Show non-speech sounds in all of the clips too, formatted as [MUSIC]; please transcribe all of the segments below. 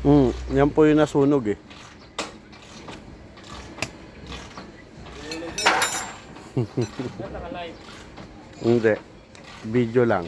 Mm, yan po yung nasunog eh. Hindi. Video lang.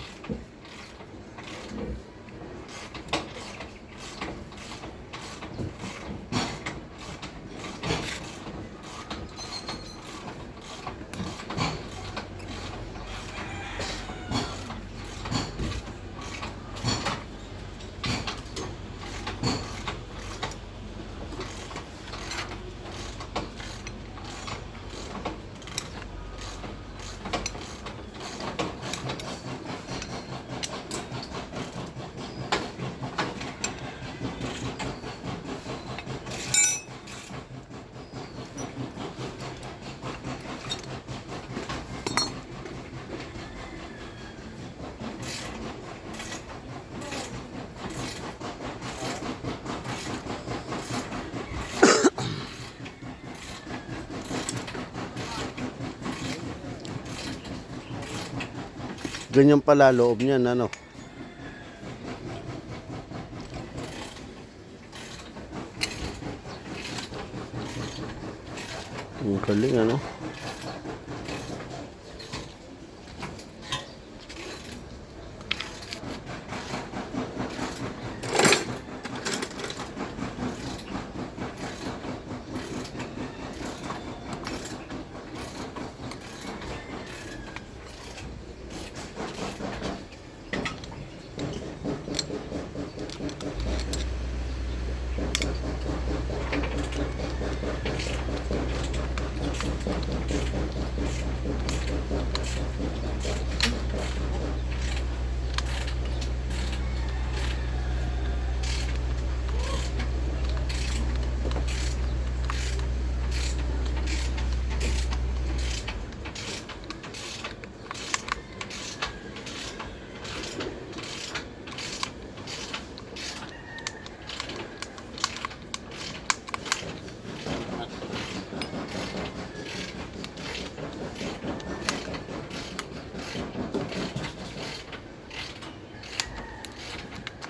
Ganyan pala loob niyan, ano? Ang galing, ano?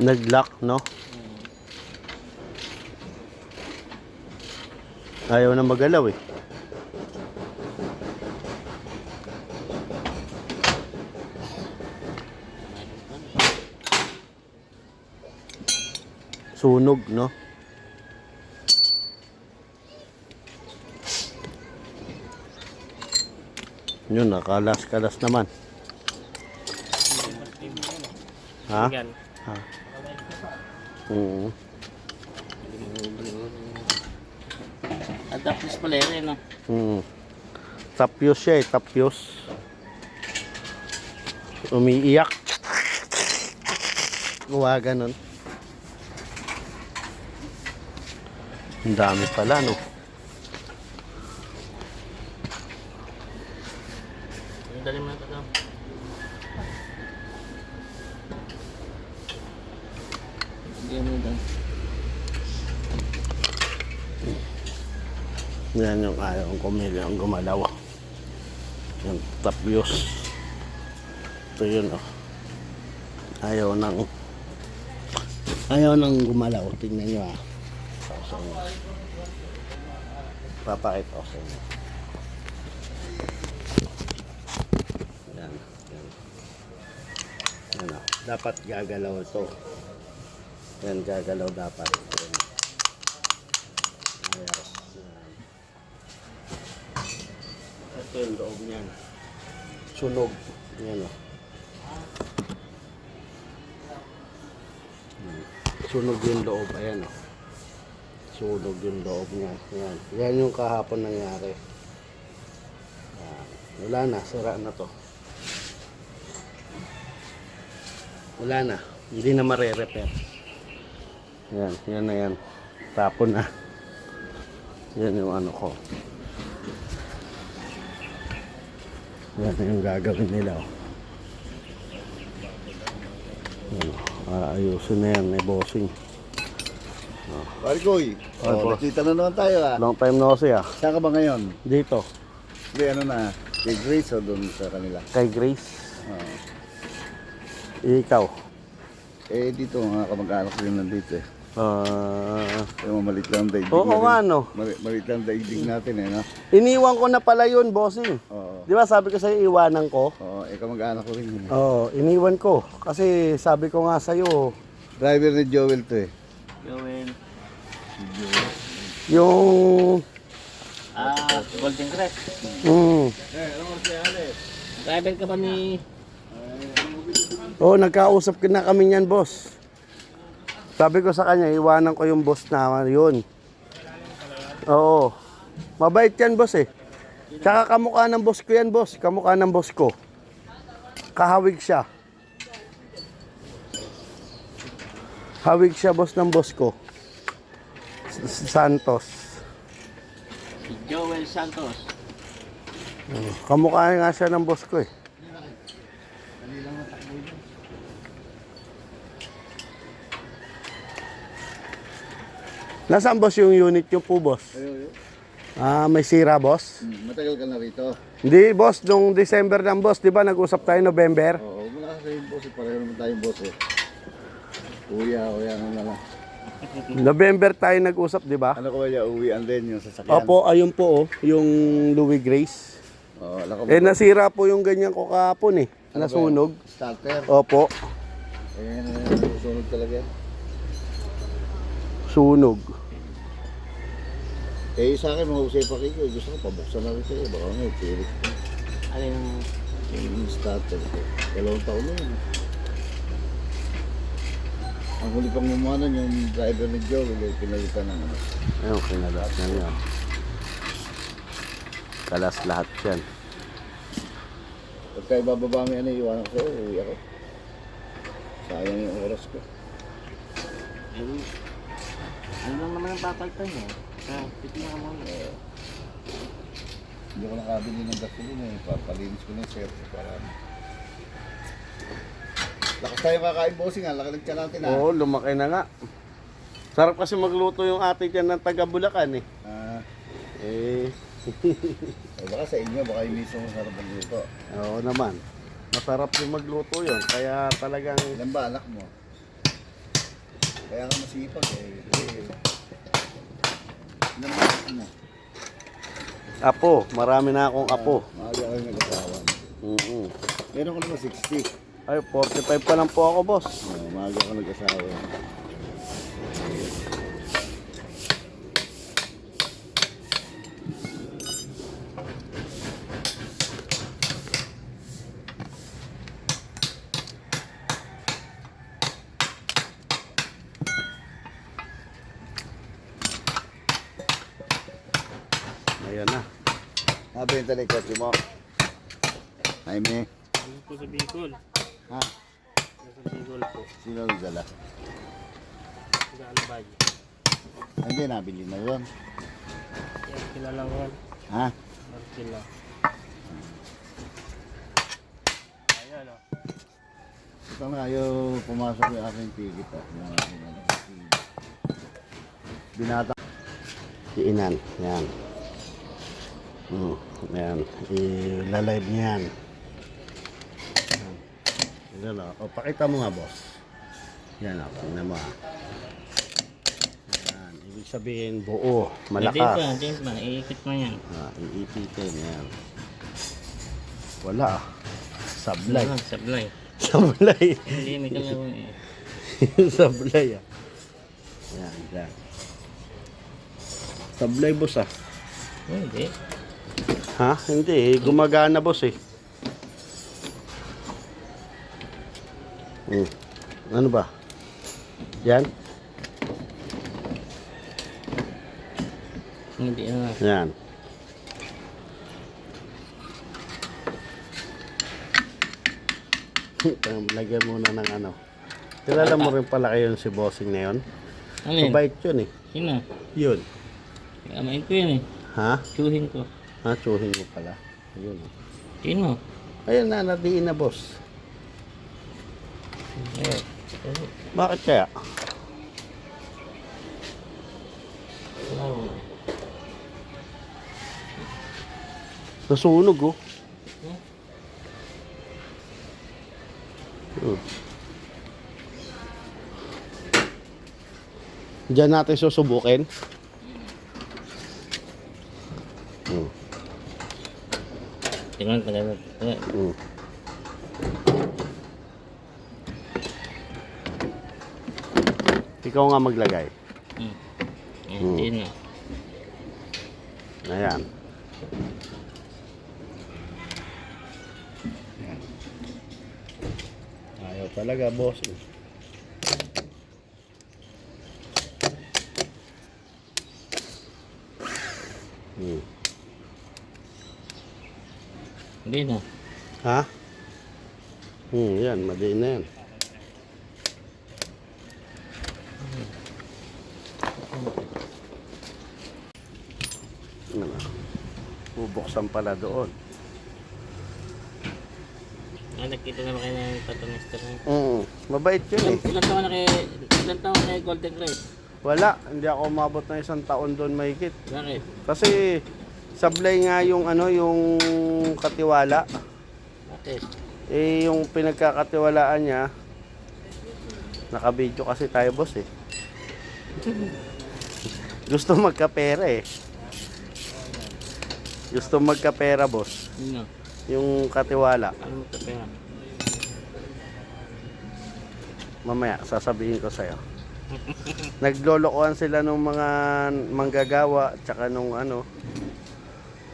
Nag-lock, no? Ayaw na magalaw eh. Sunog, no? Yun, nakalas-kalas naman. Ha? Yan. Ha? Oo. Tapos pala rin, no? Mm. Tapyos siya eh, tapyos. Umiiyak. Gawa ganun. Ang dami pala, no? Ang dali mo na ito daw. Hindi mo daw. Yan yung ayaw kong kumili ang gumalaw. Yung tapyos. Ito yun, oh. Ayaw nang ayaw nang gumalaw. Tingnan nyo, ah. Sa inyo. Papakita ko sa inyo. Yan. Yan. Yan, oh. Dapat gagalaw ito. Yan, gagalaw dapat. Yan. Ayan. Yan. Ito yung loob niyan. Sunog. Yan o. Hmm. Sunog yung loob. Ayan o. Sunog yung loob niya. Yan. Yan yung kahapon nangyari. Yan. Wala na. Sira na to. Wala na. Hindi na mare-repair. Yan. Yan na yan. Tapon na. Yan yung ano ko. Yan yung gagawin nila. Oh. Yan, oh. Aayusin na yan, may bossing. Bargoy, Ay, oh, boss. nakita na naman tayo ah. Long time no see ah. Saan ka ba ngayon? Dito, Hindi, ano na, kay Grace o doon sa kanila? kay Grace. Oh. Ikaw. Eh, dito mga kamag-anak ko yung nandito eh. Ah, Kaya mamalit lang ang daigdig Oo nga, no. Mali- Malit lang ang daigdig natin eh, no? iniwan ko na pala yun, bossing. Oo. Di ba sabi ko sa'yo, iwanan ko? Oo, eh kamag-anak ko rin yun. eh. Oo, iniwan ko. Kasi sabi ko nga sa'yo, Driver ni Joel to eh. Gawin. yung... Ah, Golden Crest. Mm, Driver ka ba ni... Oo, nagkausap ka na kami niyan, boss. Sabi ko sa kanya, iwanan ko yung boss na yun. Oo. Mabait yan, boss eh. Tsaka kamukha ng boss ko yan, boss. Kamukha ng boss ko. Kahawig siya. Hawig siya, boss ng boss ko. S- Santos. Si Joel Santos. Kamukha nga siya ng boss ko eh. Nasaan boss yung unit yung po boss? Ayun, ayun. Ah, may sira boss? Hmm, Matagal ka na rito. Hindi boss, nung December ng boss, di ba nag-usap tayo November? Oo, na kasi yung boss eh. Pareho naman tayong boss eh. Kuya, kuya ano na lang. [LAUGHS] November tayo nag-usap, di ba? Ano ko ba yung uwian din yung sasakyan? Opo, ayun po oh, yung Louis Grace. Oo, alam ko Eh nasira po yung ganyan ko kahapon eh. Nasunog. Starter. Opo, Eh, nasusunog talaga yan. sunog. Eh, sa akin, mahusay pa kayo. Gusto ko, pabuksan na rin kayo. Baka may tirik ko. Alin Yung starter ko. Dalawang taon na yun. Ang huli pang mumuhanan yung driver ni Joe, yung pinalitan ng ano. Ayun, kinalas na niya. Kalas lahat yan. Pagka ibababa mo yan, iwanan ko, uwi ako. Sayang yung oras ko. Ano? Ano lang naman ang papaltan niya? Hindi ko nakabili ng gasolina eh. Papalinis ko na yung servo para. Lakas tayo kakain bossing ah. Laki ng tiyan natin ah. Oo, lumaki na nga. Sarap kasi magluto yung ate dyan ng taga Bulacan eh. Ah, Eh, [LAUGHS] eh, baka sa inyo, baka yung mismo sarap magluto. oo naman. Masarap din magluto yun. Kaya talagang, Ilan ba anak mo? Kaya ka masipag eh. eh. Apo. Marami na akong apo. Maaga kayo nag-asawa. Meron ko naman 60. Ay, 45 pa lang po ako, boss. Oh, maaga ka nag-asawa. Ayan na. Nabenta na yung kotse mo. Jaime, Ano po sa Bicol? ha? Nasa Bicol po. Sino nagdala? Sa Albaye. Ay, Hindi, nabili na yun. Yan, kilala ko. Ha? Markila. Ayan o. Ito na ayaw pumasok yung aking ticket ah. Yung aking ano. Binata. Iinan. Yan. Mm, yan. Ilalive niya yan. Yan. Yan o. O, pakita mo nga, boss. Yan o. Tingnan mo ah. Yan. Ibig sabihin, buo. Dito, Malakas. dito ba? Iikit mo yan. Ah, iipitin. Yan. Wala ah. Sablay. Ano, sablay. [LAUGHS] Sablay. Hindi, may kalaro eh. [LAUGHS] Sablay ah. Yan, yan. Sablay, boss ah. Hindi. Ha? Hindi eh. Gumagana boss eh. Hmm. Ano ba? Yan? Hindi, ano. Yan. [LAUGHS] Lagyan muna ng ano. Kilala mo rin pala kayo si bossing na yun? Alin? Mabait yun eh. Sino? Yun. Kamain ko yun eh. Ha? Tsuhin ko. Ah, Masuhin mo pala. Ayun o. Tingin mo. Ayun na, nadiin na boss. Ayun. Bakit kaya? Nasunog oh. Hmm. Diyan natin susubukin. Tingnan, tingnan, tingnan. Hmm. Ikaw nga maglagay. Hmm. Hindi na. Ayan. Ayaw talaga, boss. Hmm. Hindi na. Ha? Hmm, yan. Madiin na yan. Bubuksan pala doon. Ah, nakita naman kayo ng tattoo na yun. Mm, mabait yun eh. Ilan, taon na kay, ilan taon na kay Golden Grace? Wala, hindi ako umabot ng isang taon doon mahigit. Bakit? Kasi sablay nga yung ano, yung katiwala. Bakit? Eh, yung pinagkakatiwalaan niya, nakabidyo kasi tayo boss eh. [LAUGHS] Gusto magkapera eh. Gusto magkapera boss. Ano? Yung katiwala. Ano mo kapera? Mamaya, sasabihin ko sa'yo. Naglolokohan sila nung mga manggagawa, tsaka nung ano,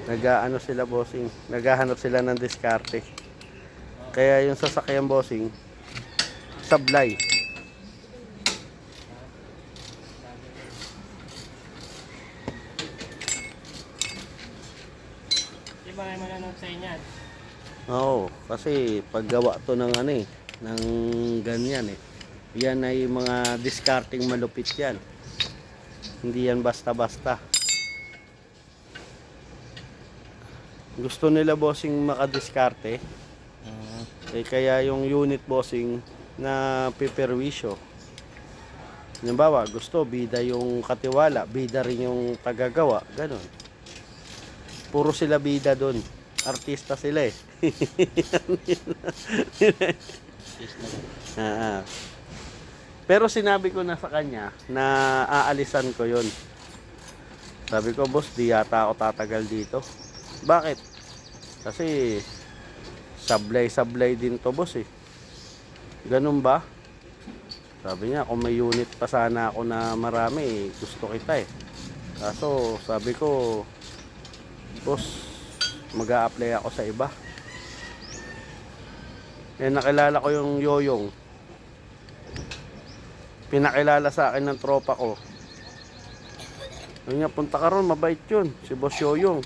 nag-ano sila bossing, naghahanap sila ng diskarte. Kaya yung sasakyan bossing, sablay. Di ba kayo mananood sa inyo? Oo, kasi paggawa to ng ano eh, ng ganyan eh. Yan ay mga discarding malupit yan. Hindi yan basta-basta. Gusto nila bossing makadiskarte, Ah, eh kaya yung unit bossing na piperwisyo. Halimbawa, gusto bida yung katiwala, bida rin yung tagagawa, ganun. Puro sila bida doon. Artista sila eh. [LAUGHS] Ah, ah. Pero sinabi ko na sa kanya na aalisan ko yon. Sabi ko, boss, di yata ako tatagal dito. Bakit? Kasi sablay-sablay din to, boss eh. Ganun ba? Sabi niya, kung may unit pa sana ako na marami, eh, gusto kita eh. Kaso, sabi ko, boss, mag apply ako sa iba. Eh, nakilala ko yung yoyong. Pinakilala sa akin ng tropa ko. Sabi niya, punta ka ron, mabait yun. Si Boss Yoyong.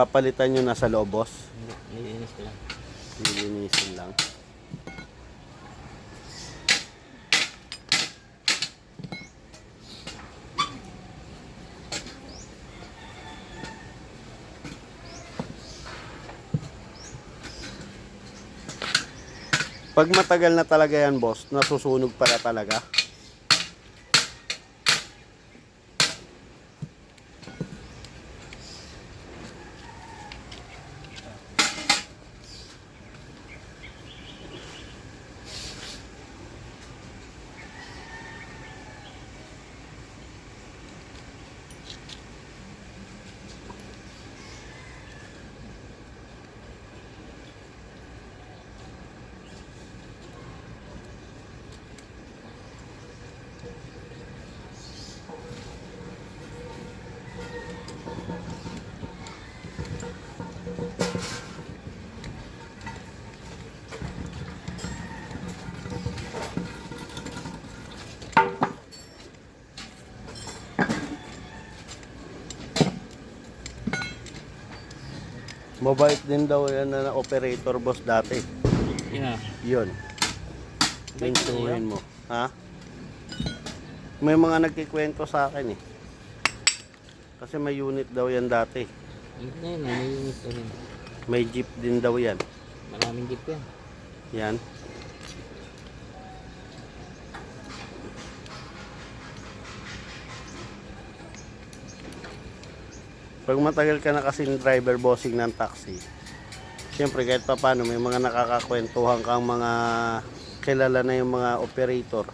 Papalitan nyo na sa loob, boss. Nilinis ko lang. Lilinisin lang. Pag matagal na talaga yan, boss, nasusunog pala talaga. Mabait din daw yan na operator boss dati. Yun ah. Yun. Pinsuhin mo. Ha? May mga nagkikwento sa akin eh. Kasi may unit daw yan dati. Hindi na yun, nilinis ko rin. May jeep din daw yan. Maraming jeep yan. Yan. Pag matagal ka na kasing driver bossing ng taxi, siyempre kahit pa paano may mga nakakakwentuhan kang mga kilala na yung mga operator.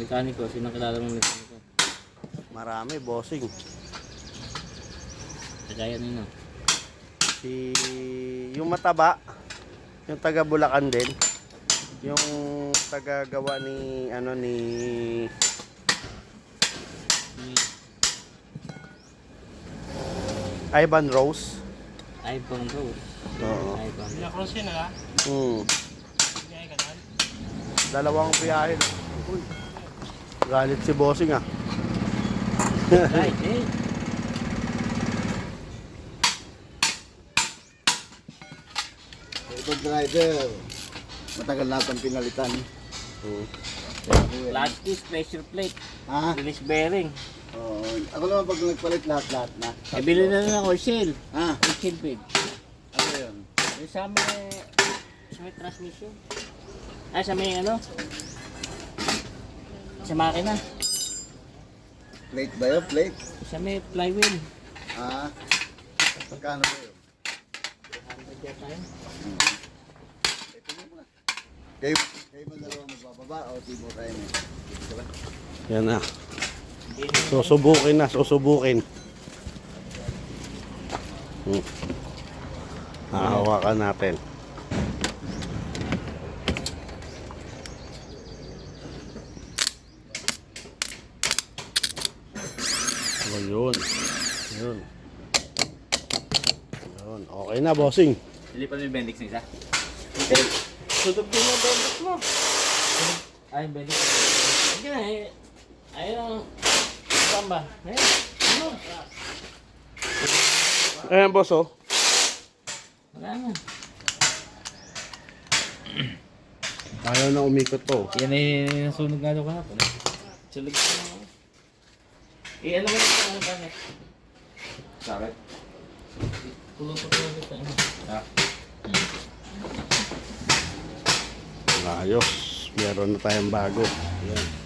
Mekaniko, sino kilala mong mekaniko? Marami bossing. Kagaya nino. Si yung mataba, yung taga Bulacan din. Yung taga gawa ni ano ni Ivan Rose. iPhone Rose. Oo. iPhone. Pinakross yun na. Kaya ganun. Dalawang biyahe. lang. Uy. Galit si bossing ah. Right, [LAUGHS] eh. Ito driver. Matagal natin pinalitan. Hmm. Flat keys, pressure plate, Ha? release bearing. Oo. ako naman pag nagpalit lahat-lahat na. Eh, bili na lang ng oil seal. Ha? Oil seal plate. Ano yun? Yung sa may, sa may transmission. Ay, sa may ano? Sa makina. Plate ba yun? Plate? Sa may flywheel. Ha? Magkano ba yun? 100 yata yun. Kayo, kayo mo dalawa magbababa o di mo tayo na. Yan na. Hindi Susubukin na, susubukin. Hmm. Hahawakan natin. Oh, yun. Yun. Yun. Okay na, bossing. Lilipan mo yung bendix na isa? Sunog din yung bendix mo. Ay, bendix. Hindi na eh. Ayun ang... Saan ba? Ayun. Ano? Ayan, boss, oh. Wala na. Ayaw na umikot to. Yan ay nasunog nga daw kahapon. Sunog ka na. Eh, ano mo yung ano ba niya? Sakit? Kulong ko kulong ko tayo. Ah. Ayos. Meron na tayong bago. Yan.